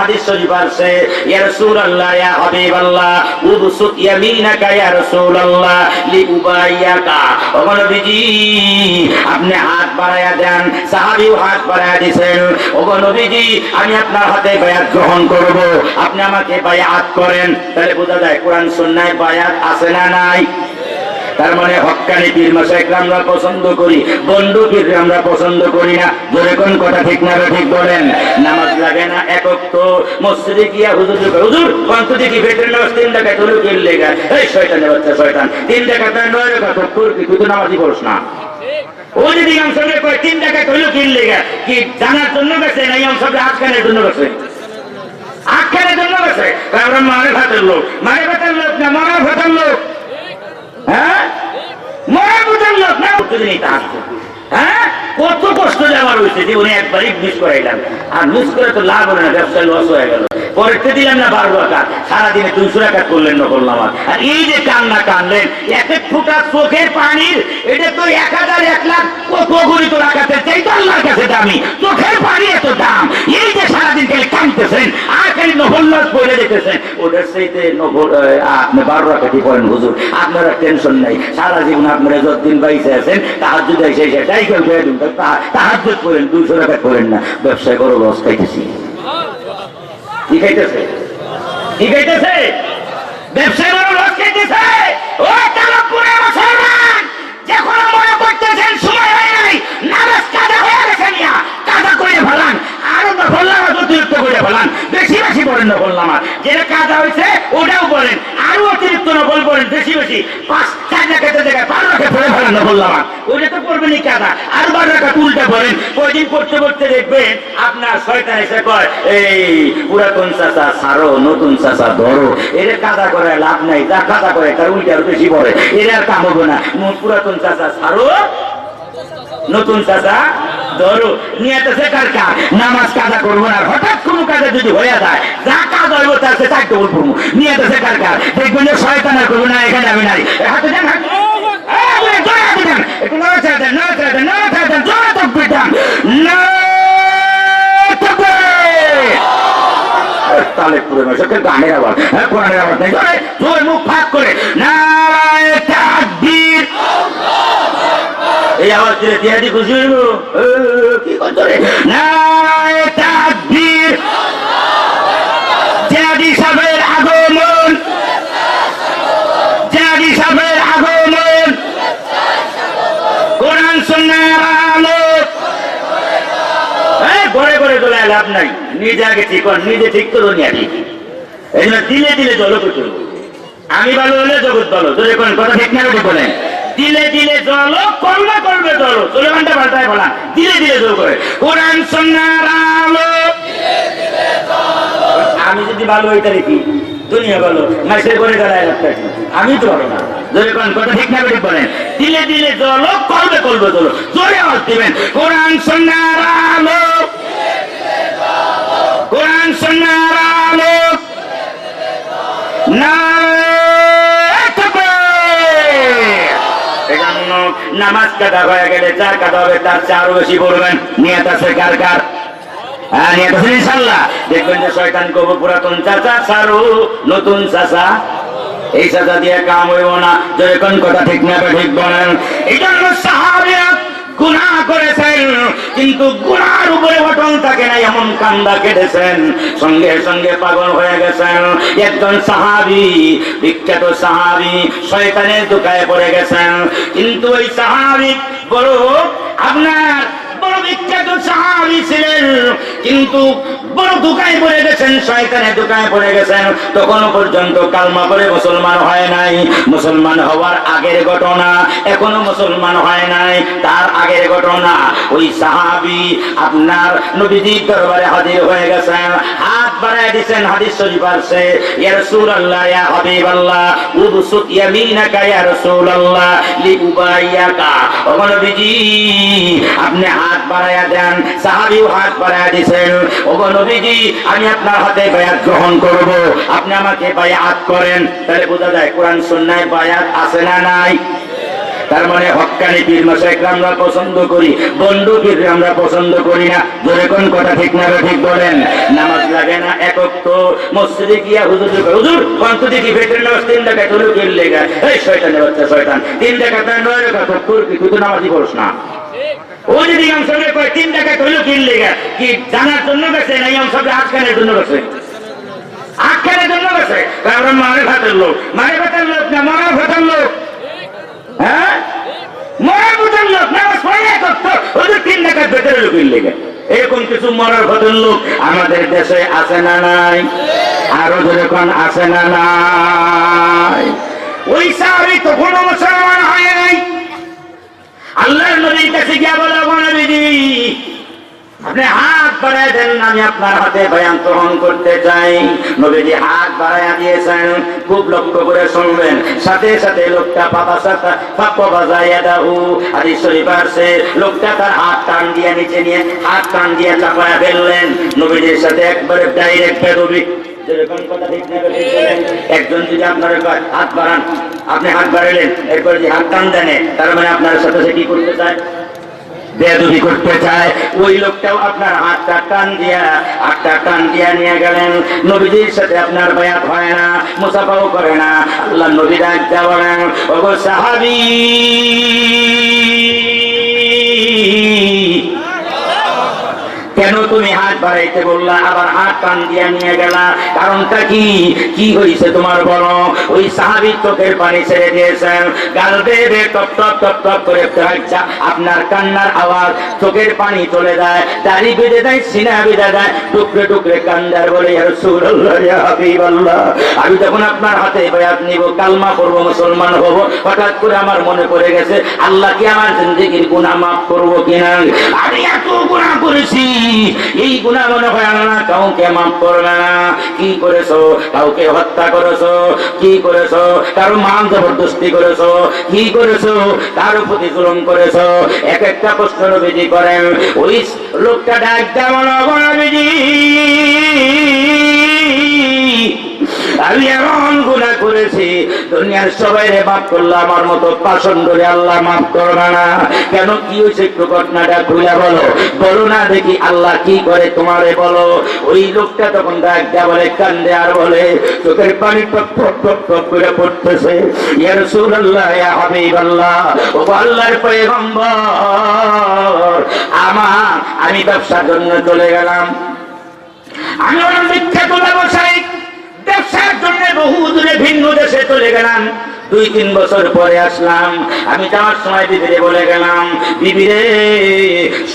হাদিস শরীফ আছে, ইয়া রাসূলুল্লাহ, ইয়া হাবিবাল্লাহ ইয়ামিনাকা, ইয়া রাসূলুল্লাহ, লিউবাইয়াকা। আপনি হাত বাড়ায়া দেন, সাহাবীও হাত বাড়ায়া আমি আপনার হাতে বায়াত গ্রহণ করব, আপনি আমাকে বায়াত করেন। তাহলে বোঝা যায় কোরআন সুন্নাহ বায়াত আছে না নাই? তার মানে হক্কানি পীর মাসাইক আমরা পছন্দ করি, বন্ধু পীর আমরা পছন্দ করি না। জোরে কোন কথা ঠিক না ঠিক বলেন। নামাজ লাগে না একক তো মসজিদে গিয়া হুজুর হুজুর কন্ত দেখি বেটের নামাজ তিন টাকা তুলে কিনলে গা এই শয়তানের বাচ্চা, শয়তান। তিন টাকা তার নয় টাকা তোর কি? তুই তো নামাজই পড়স না। ও যদি সাহেব কয়, তিন টাকা তুলে কিনলে গা কি জানার জন্য গেছে না ইমাম সাহেব আটকানের জন্য গেছে? আটকানের জন্য গেছে? কারণ মারে ভাতের লোক। মারে ভাতের লোক না মারা ভাতের লোক? হ্যাঁ? মরা বুঝেন না প্রতিদিন এটা আসতো হ্যাঁ? কত কষ্ট আমার হয়েছে একবারই মিস করাইলাম। আর মিস করে তো লাভ না লস হয়ে গেল। দিলাম না বারো টাকা। সারাদিনে টাকা করলেন না করলাম আর এই যে কান্না কানলেন, এক এক ফুটা চোখের পানির, এটা তো এক হাজার এক লাখ কত গণিত রাখাতে চাই তো আল্লাহর কাছে দামি। চোখের পানি এত দাম। এই যে সারাদিন খালি কানতেছেন আর খালি নহল্লাস করে দিতেছেন ওদের সেইতে আপনি বারো রাখাটি করেন হুজুর। আপনারা টেনশন নাই। সারা জীবন আপনারা যতদিন বাইসে আছেন তাহার যদি এসে সেটাই তাহার করেন না। ব্যবসায় করো লস খাইতেছি। কি খাইতেছে? কি খাইতেছে? ব্যবসায় করো লস খাইতেছে? বলেন না বললাম আর। যেটা কাজা হয়েছে, ওটাও বলেন। আরও অতিরিক্ত না বল বলেন, বেশি বেশি। পাঁচ, চার রাখাতে জায়গায় বারো রাখা ফেলে ফেলান না বললাম আর। ওটা তো করবেনই কাজা আর বারো রাখা উল্টা বলেন। কয়দিন করতে করতে দেখবেন, আপনার শয়তান এসে কয়, এই পুরাতন চাচা সারো, নতুন চাচা ধরো। এর কাদা করে লাভ নাই, যা কাদা করে, তার উল্টা আরও বেশি পড়ে। এর আর কাম হবে না। পুরাতন চাচা সারো নতুন চাচা, ধরো নিয়ে শেখার কাজ? নামাজ কাজা করব না। হঠাৎ কোনো কাজে যদি হয়ে যায়, যা কাজ হইব তার সে চারটে বল করব তো শেখার কাজ? দেখবেন যে শয়তান করব না, এখানে আমি নাই হাতে দেন পুরো নয় গানের আবার হ্যাঁ আবার মুখ ফাঁক করে। তাকবীর। এই আওয়াজ দিলে তিয়াদি খুশি হইব কি করছ রে? নারায় তাকবীর। জিয়াদি সাহেবের আগমন। জিয়াদি সাহেবের আগমন। কোরআন সুন্নাহর আলো এই ঘরে ঘরে চলে লাভ নাই। নিজে আগে ঠিক কর নিজে ঠিক তো দুনিয়া ঠিক এই জন্য দিলে দিলে জল করতে আমি ভালো হলে জগৎ ভালো। তোর এখন কথা ঠিক না বলেন। দিলে দিলে জল করবে করবে জল। ঘণ্টা পাল্টায় বলা। দিলে দিলে জল করে। কোরআন সন্ন্যার আলো। আমি যদি ভালো হইতে রেখি দুনিয়া ভালো মাসের করে লাগতে আমি তো ভালো না। না কোরআন কোরআন সন্ন্যার আলো। নারায়ে নামাজ কাদা হয়ে গেলে চার কাদা হবে তার চেয়ে বেশি বলবেন নিয়ত আছে কার কার? হ্যাঁ ইনশাল্লাহ। দেখবেন যে শয়তান কবু পুরাতন চাচা সারু, নতুন চাচা। এই চাচা দিয়ে কাম হইব না। যেরকম কথা ঠিক না ঠিক বলেন। এই জন্য সাহাবিরা গুনাহ করেছেন, কিন্তু গুণার উপরে অটল থাকে না, এমন কান্দা কেটেছেন। সঙ্গে সঙ্গে পাগল হয়ে গেছেন। একজন সাহাবি, বিখ্যাত সাহাবি শয়তানের দোকায় পড়ে গেছেন। কিন্তু ওই সাহাবি বড় আপনার বড় বিখ্যাত সাহাবি ছিলেন। কিন্তু বড় দোকায় পড়ে গেছেন, শয়তানের দোকায় পড়ে গেছেন। তখনও পর্যন্ত কালমা করে মুসলমান হয় নাই। মুসলমান হওয়ার আগের ঘটনা এখনও মুসলমান হয় নাই। তার আগের ঘটনা, ওই সাহাবি আপনার নবীজির দরবারে হাজির হয়ে গেছেন। হাত বাড়ায় দিছেন হাদিস শরীফ আছে ইয়া রাসূলুল্লাহ, ইয়া হাবিবাল্লাহ, উবসুত ইয়ামিনাকা, ইয়া রাসূলুল্লাহ, লিউবাইয়াকা। ও নবীজি, আপনি হাত বাড়ায়া দেন, সাহাবীও হাত বাড়ায়া দিছেন। ও নবীজি, আমি আপনার হাতে বায়াত গ্রহণ করব, আপনি আমাকে বায়াত করেন। তাহলে বোঝা যায় কোরআন সুন্নায় বায়াত আছে না নাই? তার মানে হক্কানি পীর মাসাইক আমরা পছন্দ করি, বন্ধু পীর আমরা পছন্দ করি না। ধরে কোন কথা ঠিক না ঠিক বলেন? নামাজ লাগে না একক তো মসজিদে গিয়া হুজুর হুজুর কন্ত দেখি ভেতরে নামাজ তিন টাকা তুলে কিনলে গা এই, শয়তানের বাচ্চা, শয়তান। তিন টাকা তার নয় টাকা তোর কি তুই নামাজই পড়স না। ও যদি লোক। না হ্যাঁ? তিন ভেতরে এরকম কিছু মরার ভাতের লোক আমাদের দেশে আছে না নাই? আরও যেরকম আছে না নাই? ওই সাহাবি তখনও মুসলমান হয় আল্লাহর নবীর কাছে গিয়া বলে "ও নবীজি, আপনি হাত বাড়ায় দেন আমি আপনার হাতে বয়ান করতে চাই। নবীজি হাত বাড়াইয়া দিয়েছেন, খুব লক্ষ্য করে শুনবেন সাথে সাথে লোকটা পাপা সাথে বাজাইয়া দাহু। আসছে লোকটা তার হাত টান দিয়ে নিচে নিয়ে, হাত টান দিয়ে চাপায়া ফেললেন। নবীজির সাথে একবারে ডাইরেক্ট একজন যদি আপনার হাত বাড়ান, আপনি হাত বাড়ালেন, এরপর যে হাত টান দেন, তার মানে আপনার সাথে সে কি করতে চায়? বেদবি করতে চায়। ওই লোকটাও আপনার হাতটা টান দিয়া, হাতটা টান দিয়া নিয়ে গেলেন। সাথে আপনার হয় না, মুসাফাও করে না। আল্লাহ নবী ডাক দেওয়ালেন সাহাবি! বাড়াইতে বললা, আবার হাত টান দিয়া নিয়ে গেলা। কারণটা কি? কি হয়েছে তোমার বলো? ওই সাহাবি চোখের পানি ছেড়ে দিয়েছেন। গাল বেয়ে টপ টপ টপ টপ করে আপনার কান্নার আওয়াজ চোখের পানি চলে যায়, দাড়ি বেঁধে দেয়, সিনা বেঁধে দেয়, টুকরে টুকরে কান্দার বলে আমি যখন আপনার হাতে বায়াত নিব, কালমা করব মুসলমান হব, হঠাৎ করে আমার মনে পড়ে গেছে, আল্লাহ কি আমার জিন্দগির গুনাহ মাফ করব কিনা? আমি এত গুনাহ করেছি। এই গুনাহ মনে হয় আল্লাহ কাউকে মাফ করবে না। কি করেছ? কাউকে হত্যা করেছ? কি করেছ? কারও মান জবরদস্তি করেছ? কি করেছ? কারও প্রতি জুলুম করেছ? এক একটা প্রশ্ন বিধি করেন। ওই লোকটা ডাক মনে নবীজি আমি এমন গুণা করেছি, দুনিয়ার সবাই রে মাফ করল আমার মতো পাশন করে আল্লাহ মাফ করবে না। কেন কি হয়েছে একটু ঘটনাটা খুলে বলো। বলো না দেখি আল্লাহ কি করে তোমারে বলো। ওই লোকটা তখন ডাক বলে, কান্দে আর বলে, চোখের পানি করে পড়তেছে। ইয়া রাসূলুল্লাহ, ইয়া হাবিবাল্লাহ, ও আল্লাহর পয়গম্বর আমার আমি ব্যবসার জন্য চলে গেলাম। আমি হলাম বিখ্যাত ব্যবসায়িক ব্যবসার জন্য বহু দূরে ভিন্ন দেশে চলে গেলাম। দুই তিন বছর পরে আসলাম। আমি যাওয়ার সময় বিবিরে বলে গেলাম, বিবিরে,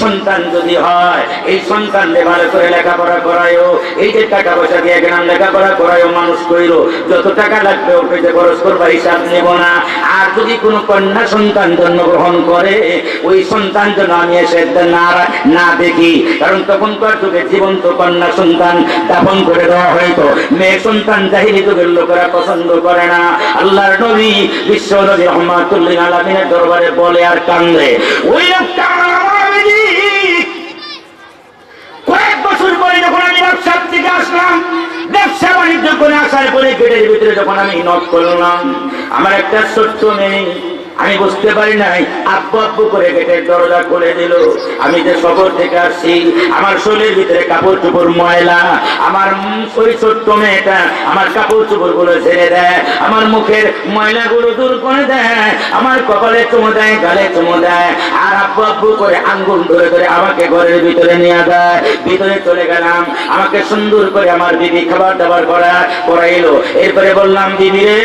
সন্তান যদি হয়, এই সন্তান ভালো করে লেখাপড়া করায়ও এই যে টাকা পয়সা দিয়ে গেলাম, লেখাপড়া করায়ও মানুষ করিল যত টাকা লাগবে পেটে খরচ করবার হিসাব নেব না। আর যদি কোনো কন্যা সন্তান জন্মগ্রহণ করে, ওই সন্তান যেন আমি এসে না দেখি। কারণ তখন তো আর যুগে জীবন্ত কন্যা সন্তান দাফন করে দেওয়া হয়তো। মেয়ে সন্তান জাহিরি যুগের লোকেরা পছন্দ করে না। আল্লাহর নবী বিশ্ব নবী রহমাতুল্লিন আলমিনের দরবারে বলে আর কান্দে। ওই কয়েক বছর আমি থেকে আসলাম যখন আমি নক করলাম, আমার একটা ছোট্ট মেয়ে আমি বুঝতে পারি নাই। আব্বু আব্বু করে গেটের দরজা খুলে দিল। আমি যে শহর থেকে আসছি, আমার শরীরের ভিতরে কাপড় চোপড় ময়লা, আমার ওই ছোট্ট মেয়েটা আমার কাপড় চোপড়গুলো ছেড়ে দেয়, আমার মুখের ময়লা গুলো দূর করে দেয়, আমার কপালে চুমো দেয়, গালে চুমো দেয়, আর আব্বু আব্বু করে আঙ্গুল ধরে ধরে আমাকে ঘরের ভিতরে নিয়ে যায়। ভিতরে চলে গেলাম, আমাকে সুন্দর করে আমার বিবি খাবার দাবার করা করাইলো। এরপরে বললাম, বিবি রে,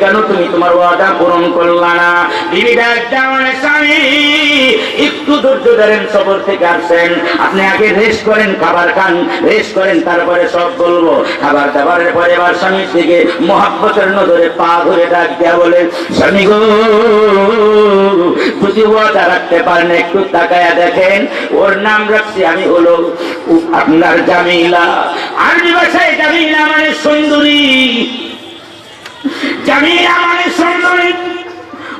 কেন তুমি তোমার ওয়াদা পূরণ করলা না স্বামী, একটু ধৈর্য ধরেন সফর থেকে আসছেন আপনি আগে রেস্ট করেন, খাবার খান, রেস্ট করেন, তারপরে সব বলব। খাবার দাবারের পরে এবার স্বামীর দিকে মহাব্বতের নজরে পা ধরে ডাক দেয়া বলে, স্বামী গো যদি ওয়াদা রাখতে পারেন একটু তাকায়া দেখেন। ওর নাম রাখছি আমি হলো আপনার জামিলা। আরবি ভাষায় জামিলা মানে সুন্দরী। জামিলা মানে সুন্দরী।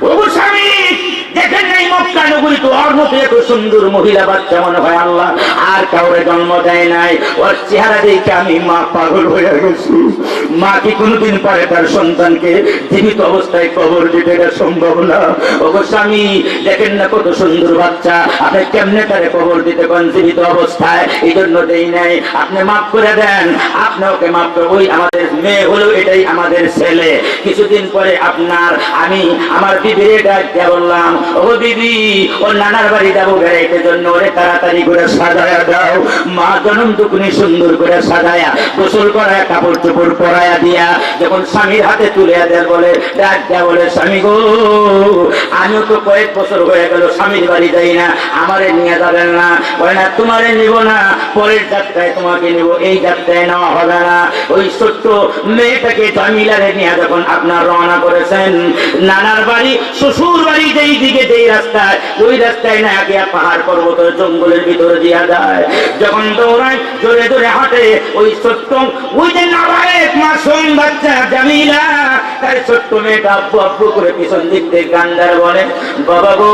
ও স্বামী! দেখেন নাই মক্কা নগরী তো ওর মতো এত সুন্দর মহিলা বাচ্চা মনে হয় আল্লাহ, আর কাউরে জন্ম দেয় নাই। ওর চেহারা দেখে আমি মা পাগল হয়ে গেছি। মা কি কোনোদিন পারে তার সন্তানকে? জীবিত অবস্থায় কবর দিতে এটা সম্ভব না। অবশ্য আমি দেখেন না কত সুন্দর বাচ্চা। আপনি কেমনে তারে কবর দিতে পারেন জীবিত অবস্থায়? এই জন্য দেই নাই। আপনি মাফ করে দেন। আপনি ওকে মাফ করে ওই আমাদের মেয়ে হলো এটাই আমাদের ছেলে। কিছুদিন পরে আপনার আমি আমার বিবির ডাক দিয়ে বললাম ও ও নানার বাড়ি যাব বেড়াইতে জন্য। ওরে তাড়াতাড়ি করে সাজায়া দাও। মা জনম দুকুনি সুন্দর করে সাজায়া, গোসল করায়, কাপড় চোপড় দিয়া যখন স্বামীর হাতে তুলে দেয় বলে বলে স্বামী গো, আমিও তো কয়েক বছর হয়ে গেল স্বামীর বাড়ি যাই না, আমারে নিয়ে যাবেন না। বলে না, তোমারে নিব না, পরের যাত্রায় তোমাকে নিব, এই যাত্রায় নেওয়া হবে না। ওই ছোট্ট মেয়েটাকে জামিলারে নিয়ে যখন আপনার রওনা করেছেন, নানার বাড়ি, শ্বশুর বাড়ি যেই দিকে যেই রাস্তায়, ওই রাস্তায় না আগে পাহাড় পর্বত জঙ্গলের ভিতরে দিয়া যায়। যখন দৌড়ায়, জোরে জোরে হাঁটে, ওই ছোট্ট, ওই যে নাবালেক মাসুম বাচ্চা জামিলা, তার ছোট্ট মেয়েটা আব্বু আব্বু করে পিছন দিক থেকে গান্ডার বলে, বাবা গো,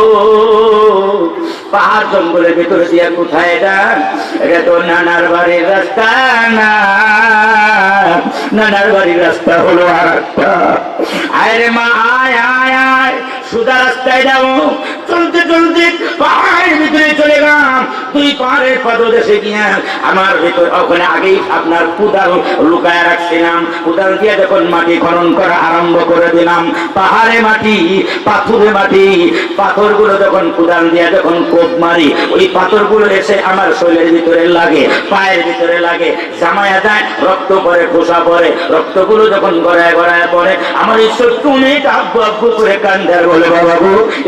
পাহাড় জঙ্গলের ভিতরে দিয়া কোথায় যান এটা তো নানার বাড়ির রাস্তা না। নানার বাড়ির রাস্তা হলো আর একটা আয় রে মা আয় আয় সুদা রাস্তায় যাব। চলতে চলতে পাহাড়ের ভিতরে চলে গেলাম। তুই পাহাড়ের পাদদেশে গিয়ে আমার ভিতর ওখানে আগেই আপনার কুদাল লুকায় রাখছিলাম। কুদাল দিয়ে যখন মাটি খনন করা আরম্ভ করে দিলাম, পাহাড়ে মাটি, পাথুরে মাটি, পাথরগুলো যখন কুদাল দিয়ে যখন কোপ মারি, ওই পাথরগুলো এসে আমার শরীরের ভিতরে লাগে, পায়ের ভিতরে লাগে। জামায়া যায়, রক্ত পরে খোসা পরে রক্তগুলো যখন গড়ায় গড়ায় পরে আমার এই ছোট্ট মেয়েটা আব্বু আব্বু করে কান্দার বলে, বাবা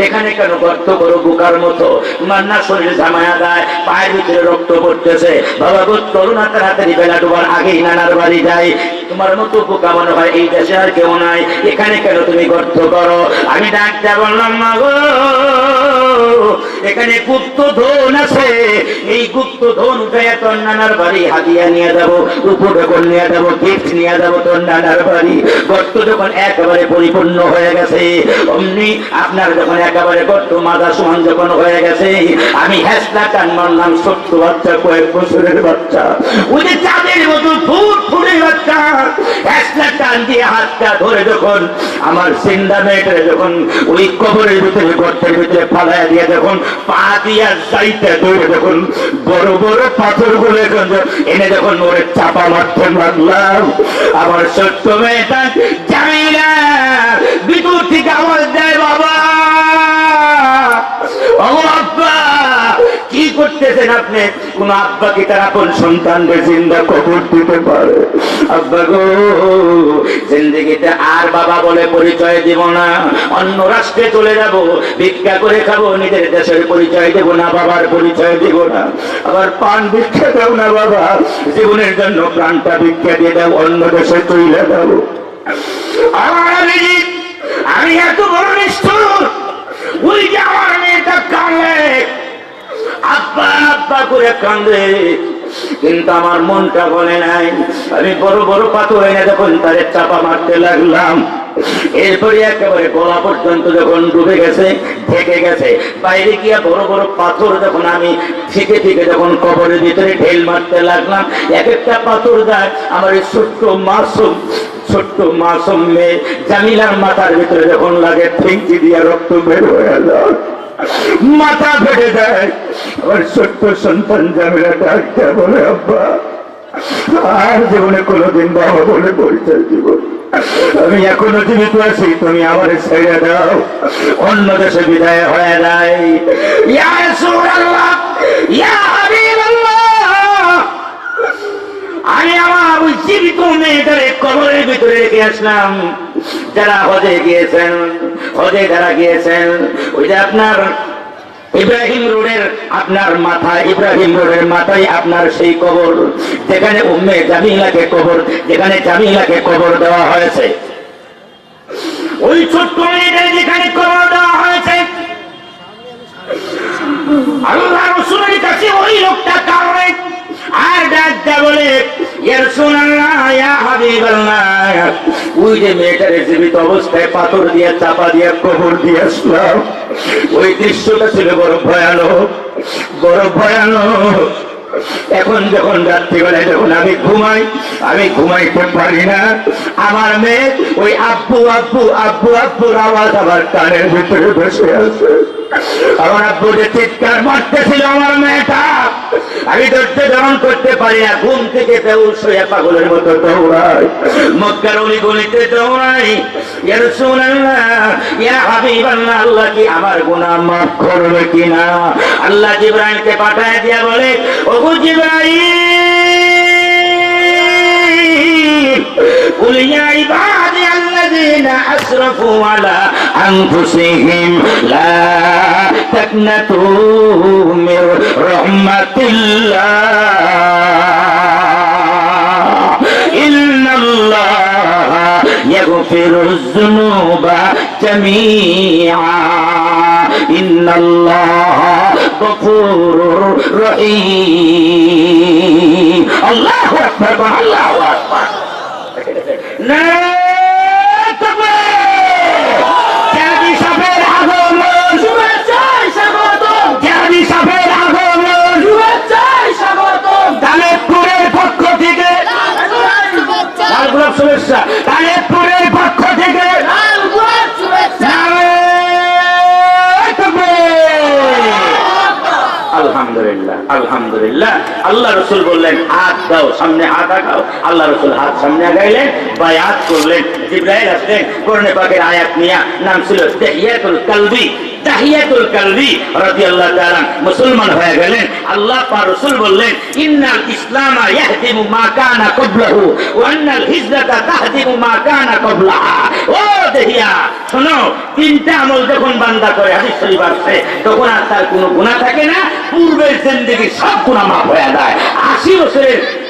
এখানে কেন গর্ত করো বুকার মতো। মান্না শরীর জামায়া দেয়, পায়ের ভিতরে রক্ত পড়তেছে। বাবা বোধ করুণা তার তাড়াতাড়ি বেলা ডোবার আগেই নানার বাড়ি যায় তোমার মতো বোকা মনে হয় এই দেশে আর কেউ নাই। এখানে কেন তুমি গর্ত করো? আমি ডাক্তার বললাম, মা গো এখানে গুপ্ত ধন আছে। এই গুপ্ত ধন উঠে তোর নানার বাড়ি হাতিয়া নিয়ে যাব উপঢকন নিয়ে যাব গিফট নিয়ে যাব তোর নানার বাড়ি। গর্ত যখন একেবারে পরিপূর্ণ হয়ে গেছে, অমনি আপনার যখন একেবারে গর্ত মাথা সমান যখন হয়ে গেছে, আমি হ্যাসলা টান মারলাম, ছোট্ট বাচ্চা, কয়েক বছরের বাচ্চা। ওই যে চাঁদের মতো ফুট ফুটে বাচ্চা হ্যাসলা টান দিয়ে হাতটা ধরে যখন আমার সিন্দা মেয়েটারে যখন ওই কবরের ভিতরে, গর্তের ভিতরে ফালায় দিয়ে যখন পা দিয়া যাইতে ধরে যখন বড় বড় পাথরগুলো এনে যখন ওরে চাপা মারতে মারলাম আমার সত্য মেয়েটা করতেছেন আপনি, কোন আব্বা কি তার আপন সন্তানদের জিন্দা কবর দিতে পারে? আব্বা গো, জিন্দগিতে আর বাবা বলে পরিচয় দিব না। অন্য রাষ্ট্রে চলে যাব, ভিক্ষা করে খাব, নিজের দেশের পরিচয় দেব না, বাবার পরিচয় দেব না। আবার পান ভিক্ষা দাও না, বাবা। জীবনের জন্য প্রাণটা ভিক্ষা দিয়ে দাও, অন্য দেশে চলে দাও। আমার আমি আমি এত বড় নিষ্ঠুর ওই যে আমার মেয়েটা কাঁদে আব্বা আব্বা করে কান্দে। কিন্তু আমার মনটা বলে নাই। আমি বড় বড় পাথর এনে যখন তাদের চাপা মারতে লাগলাম, এরপরে একেবারে গলা পর্যন্ত যখন ডুবে গেছে, ঢেকে গেছে, বাইরে গিয়া বড় বড় পাথর যখন আমি থেকে থেকে যখন কবরের ভিতরে ঢেল মারতে লাগলাম, এক একটা পাথর যায় আমার এই ছোট্ট মাসুম ছোট্ট মাসুম মেয়ে জামিলার মাথার ভিতরে যখন লাগে ফেঙ্কি দিয়া রক্ত বের হয়ে যায়। মাথা ফেটে দেয়। আমার ছোট্ট সন্তান জামিলা ডাকতে বলে, আব্বা, আর জীবনে কোনোদিন বাবা বলে আমি এখনও জীবিত আছি, তুমি আমার ছেড়ে দাও। অন্য দেশে বিদায় হয়ে যায়। ইয়া রাসূলুল্লাহ, ইয়া হাবিবাল্লাহ আমি আমার ওই জীবিত মেয়েটারে কবরের ভিতরে রেখে আসলাম। যারা হজে গিয়েছেন, হজে যারা গিয়েছেন, ওই যে আপনার ইব্রাহিম রোডের আপনার মাথা, ইব্রাহিম রোডের মাথায় আপনার সেই কবর, যেখানে উম্মে জামিলাকে কবর, যেখানে জামিলাকে কবর দেওয়া হয়েছে। ওই ছোট্ট মেয়েদের যেখানে কবর দেওয়া হয়েছে, আল্লাহ রসুলের কাছে ওই লোকটা কারণে আর ডাক্তার বলে ওই যে মেয়েটার জীবিত অবস্থায় পাথর দিয়ে, চাপা দিয়ে দিয়ে ওই দৃশ্যটা ছিল ভয়ানক ভয়ানক। এখন যখন রাত্রিবেলা যখন আমি ঘুমাই, আমি ঘুমাইতে পারি না। আমার মেয়ে ওই আব্বু আব্বু আব্বু, আব্বুর আওয়াজ আমার কানের ভিতরে বসে আছে চিৎকার মারতেছিল আমার মেয়েটা। আমি ধৈর্য ধারণ করতে পারি না। ঘুম থেকে পাগলের মতো দৌড়াই মক্কার গলিতে দৌড়াই ইয়া আল্লাহ কি আমার গুনাহ মাফ করবে কিনা? আল্লাহ জিবরাইলকে পাঠায় দিয়া বলে, ওগো জিবরাইল! أسرفوا على أنفسهم لا تقنطوا من رحمة الله إن الله يغفر الذنوب جميعا إن الله غفور رحيم الله أكبر الله আলহামদুলিল্লাহ আল্লাহ রসুল বললেন, হাত দাও, সামনে হাত আগাও। আল্লাহ রসুল হাত সামনে আগাইলেন, বায়াত করলেন। জিব্রাইল আসলেন, কোরআনে পাকের আয়াত নিয়া নাম ছিল তাহিয়াতুল কালবি। তাহিয়াতুল কালবি রাদিয়াল্লাহু তাআলা মুসলমান হয়ে গেলেন। আল্লাহ পাক রাসূল বললেন, ইন্নাল ইসলাম ইয়াহদিমু মা কানা ক্বাবলাহু ওয়া আন্নাল হিজরাতা তাহদিমু মা কানা ক্বাবলাহা। ও দেহিয়া, শোনো, তিনটা আমল যখন বান্দা করে, হাদিস শরীফ আসছে, তখন আর তার কোনো গুনাহ থাকে না। পূর্বের জিন্দেগি সব গুনাহ মাফ হয়ে যায়। আশি বছরের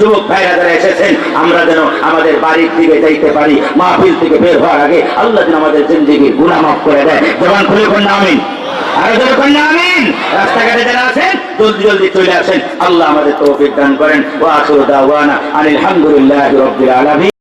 যুবক ভাইরা যারা এসেছেন, আমরা যেন আমাদের বাড়ির দিকে যাইতে পারি, মাহফিল থেকে বের হওয়ার আগে আল্লাহ যেন আমাদের জিন্দিগি গুণামাফ করে দেয়। জবান খুলে কোন আমিন। আরও জোরে কোন আমিন। রাস্তাঘাটে যারা আছেন, জলদি জলদি চলে আসেন। আল্লাহ আমাদের তৌফিক দান করেন। আনিল রাব্বিল আলামিন।